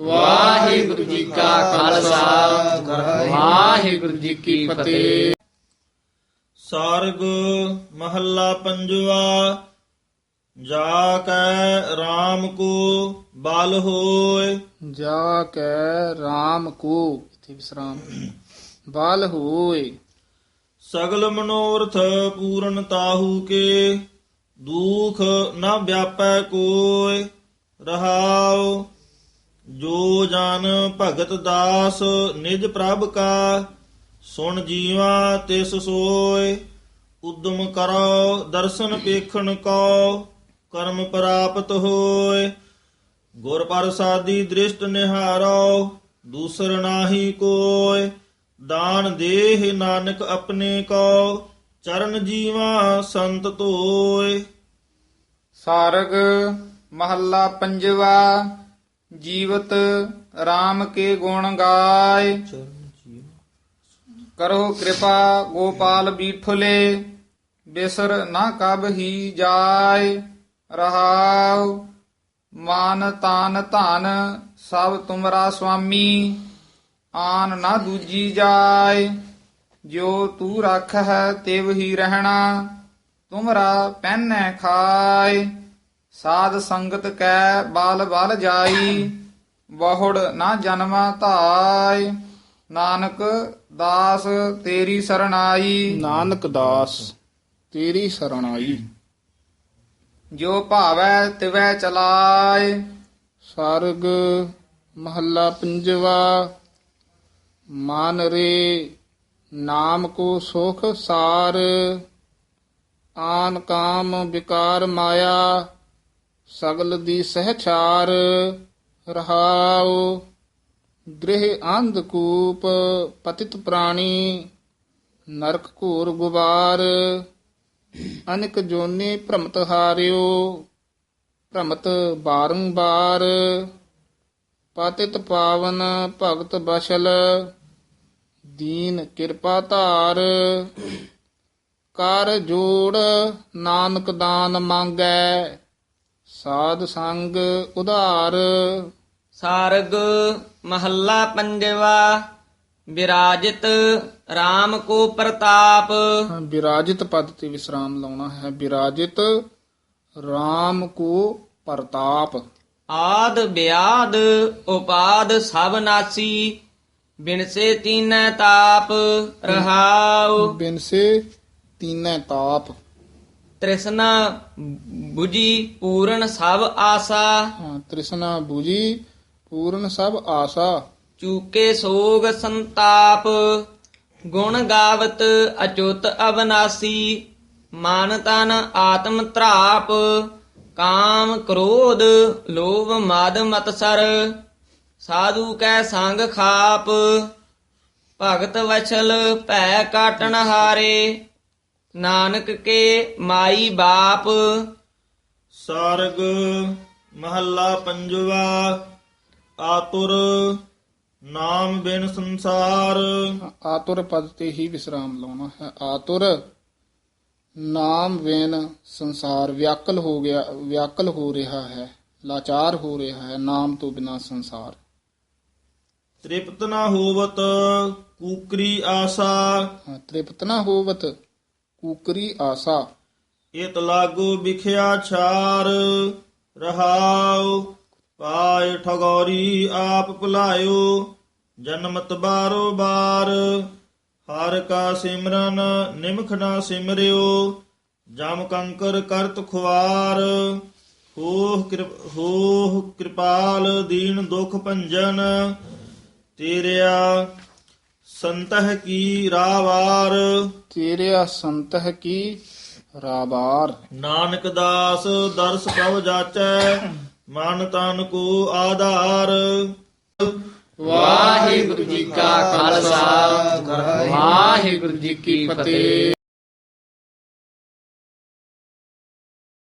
ਵਾਹਿਗੁਰੂ ਜੀ ਕਾ ਖਾਲਸਾ। ਵਾਹਿਗੁਰੂ ਜੀ ਕੀ ਫਤਿਹ। ਸਾਰਗ ਮਹੱਲਾ ਪੰਜਵਾ ਜਾ ਕੈ RAM ਕੋ ਬਲ ਹੋਏ। ਜਾ ਕੈ RAM ਕੋ ਇਥੇ ਵਿਸਰਾਮ। ਬਾਲ ਹੋਏ। ਸਗਲ ਮਨੋਰਥ ਪੂਰਨ ਤਾਹੂ ਕੇ ਦੁਖ ਨ ਵਿਆਪੈ ਕੋਇ ਰਹਾਉ ਜੋ ਜਨ ਭਗਤ ਦਾਸ ਨਿਜ ਪ੍ਰਭ ਕਾ, ਸੁਣ ਜੀਵਾ ਤਿਸ ਸੋਏ, ਉਦਮ ਕਰੋ ਦਰਸ਼ਨ ਪੇਖਣ ਕੋ, ਕਰਮ ਪ੍ਰਾਪਤ ਹੋਏ। ਗੁਰ ਪ੍ਰਸਾਦੀ ਦ੍ਰਿਸ਼ਟ ਨਿਹਾਰੋ, ਦੂਸਰ ਨਾਹੀ ਕੋਇ ਦਾਨ ਦੇਹ ਨਾਨਕ ਆਪਣੇ ਕੋ, ਚਰਨ ਜੀਵਾ ਸੰਤ ਧੋਏ। ਸਾਰਗ ਮਹੱਲਾ ਪੰਜਵਾ। ਜੀਵਤ RAM ਕੇ ਗੁਣ ਗਾਏ। ਕਰੋ ਕਿਰਪਾ ਗੋਪਾਲ ਬੀਠਲੇ, ਬਿਸਰ ਨਾ ਕਬ ਹੀ ਜਾਏ। ਰਹਾਉ ਮਾਨ ਤਾਨ ਧਨ ਸਭ ਤੁਮਰਾ ਸੁਆਮੀ, ਆਨ ਨਾ ਦੂਜੀ ਜਾਏ। ਜੋ ਤੂੰ ਰੱਖ ਹੈ ਤੇਵ ਹੀ ਰਹਿਣਾ, ਤੁਮਰਾ ਪਹਿਨੈ ਖਾਏ। ਸਾਧ ਸੰਗਤ ਕੈ ਬਾਲ ਬਲ ਜਾਈ ਬਹੁੜ ਨਾ ਜਨਮਾ ਧਾਇ ਨਾਨਕ ਦਾਸ ਤੇਰੀ ਸਰਣਾਈ। ਨਾਨਕ ਦਾਸ ਤੇਰੀ ਸਰਣਾਈ। ਜੋ ਭਾਵੈ ਤਿਵੈ ਚਲਾਏ। ਸਰਗ ਮਹੱਲਾ ਪੰਜਵਾ ਮਨ ਰੇ ਨਾਮ ਕੋ ਸੁਖ ਸਾਰ। ਆਨ ਕਾਮ ਵਿਕਾਰ ਮਾਇਆ। ਸਗਲ ਦੀ ਸਹਚਾਰ ਰਹਾਉ ਗ੍ਰਹਿ ਅੰਧਕੂਪ ਪਤਿਤ ਪ੍ਰਾਣੀ, ਨਰਕ ਘੋਰ ਗੁਬਾਰ, ਅਨਿਕ ਜੋਨੀ ਭ੍ਰਮਤ ਹਾਰਿਓ, ਭ੍ਰਮਤ ਬਾਰੰਬਾਰ, ਪਤਿਤ ਪਾਵਨ ਭਗਤ ਬਸ਼ਲ, ਦੀਨ ਕਿਰਪਾ ਧਾਰ, ਕਰ ਜੋੜ ਨਾਨਕ ਦਾਨ ਮੰਗੈ ਸਾਧ ਸੰਗ ਉਧਾਰ। ਸਾਰਗ ਮਹੱਲਾ ਪੰਜਵਾ ਵਿਰਾਜਿਤ RAM ਕੋ ਪ੍ਰਤਾਪ। ਵਿਰਾਜਿਤ ਪਦ ਤੇ ਵਿਸਰਾਮ ਲਾਉਣਾ ਹੈ। ਵਿਰਾਜਿਤ RAM ਕੋ ਪ੍ਰਤਾਪ। ਆਦ ਬਿਆਦ ਉਪਾਦ ਸਭ ਨਾਸੀ ਬਿਨਸੇ ਤੀਨੈ ਤਾਪ ਰਹਾਉ। ਬਿਨਸੇ ਤੀਨੈ ਤਾਪ। ਤ੍ਰਿਸ਼ਨਾ 부ਜੀ ਪੂਰਨ ਸਭ ਆਸਾ। ਹਾਂ, ਤ੍ਰਿਸ਼ਨਾ 부ਜੀ ਪੂਰਨ ਸਭ ਆਸਾ। ਚੂਕੇ ਸੋਗ ਸੰਤਾਪ ਗੁਣ ਗਾਵਤ ਅਚੁੱਤ ਅਬਨਾਸੀ ਮਨ ਤਨ ਆਤਮ ਧਰਾਪ ਕਾਮ ਕ੍ਰੋਧ ਲੋਭ ਮਦ ਮਤਸਰ ਸਾਧੂ ਕੈ ਸੰਗ ਖਾਪ ਭਗਤ ਵਛਲ ਭੈ ਕਾਟਣ ਹਾਰੇ। ਨਾਨਕ ਕੇ ਮਾਈ ਬਾਪ। ਸਾਰਗ ਮਹੱਲਾ ਪੰਜਵਾ ਆਤੁਰ ਨਾਮ ਬਿਨ ਸੰਸਾਰ। ਆਤੁਰ ਪਦ ਤੇ ਹੀ ਵਿਸਰਾਮ ਲਾਉਣਾ ਹੈ। ਆਤੁਰ ਨਾਮ ਵੇਨ ਸੰਸਾਰ ਵਿਆਕਲ ਹੋ ਗਿਆ ਵਿਆਕਲ ਹੋ ਰਿਹਾ ਹੈ ਲਾਚਾਰ ਹੋ ਰਿਹਾ ਹੈ ਨਾਮ ਤੋਂ ਬਿਨਾ ਸੰਸਾਰ। ਤ੍ਰਿਪਤ ਨਾ ਹੋਵਤ ਕੂਕਰੀ ਆਸਾ। ਤ੍ਰਿਪਤ ਨਾ ਹੋਵਤ ਕੂਕਰੀ ਆਸਾ। ਇਤ ਲਾਗੂ ਵਿਖਿਆ ਛਾਰ, ਰਹਾਉ, ਪਾਇ ਠਗੋਰੀ ਆਪ ਭੁਲਾਇਓ, ਜਨਮਤ ਬਾਰੋ ਬਾਰ, ਹਰ ਕਾ ਸਿਮਰਨ ਨਿਮਖ ਨਾ ਸਿਮਰਿਓ, ਜਮ ਕੰਕਰ ਕਰਤ ਖੁਆਰ ਹੋਹ ਕਿਰਪ ਹੋਹ ਕਿਰਪਾਲ ਦੀਨ ਦੁਖ ਭੰਜਨ, ਤੇਰਿਆ ਸੰਤਹ ਕੀ ਰਾਵਾਰ? ਤੇਰਿਆ ਸੰਤਹ ਕੀ ਰਾਬਾਰ ਨਾਨਕ ਦਾਸ ਦਰਸ ਪ੍ਰਭ ਜਾਚੈ ਮਨ ਤਨ ਕੋ ਆਧਾਰ। ਵਾਹਿਗੁਰੂ ਜੀ ਕਾ ਖਾਲਸਾ ਵਾਹਿਗੁਰੂ ਜੀ ਕੀ ਫਤਿਹ।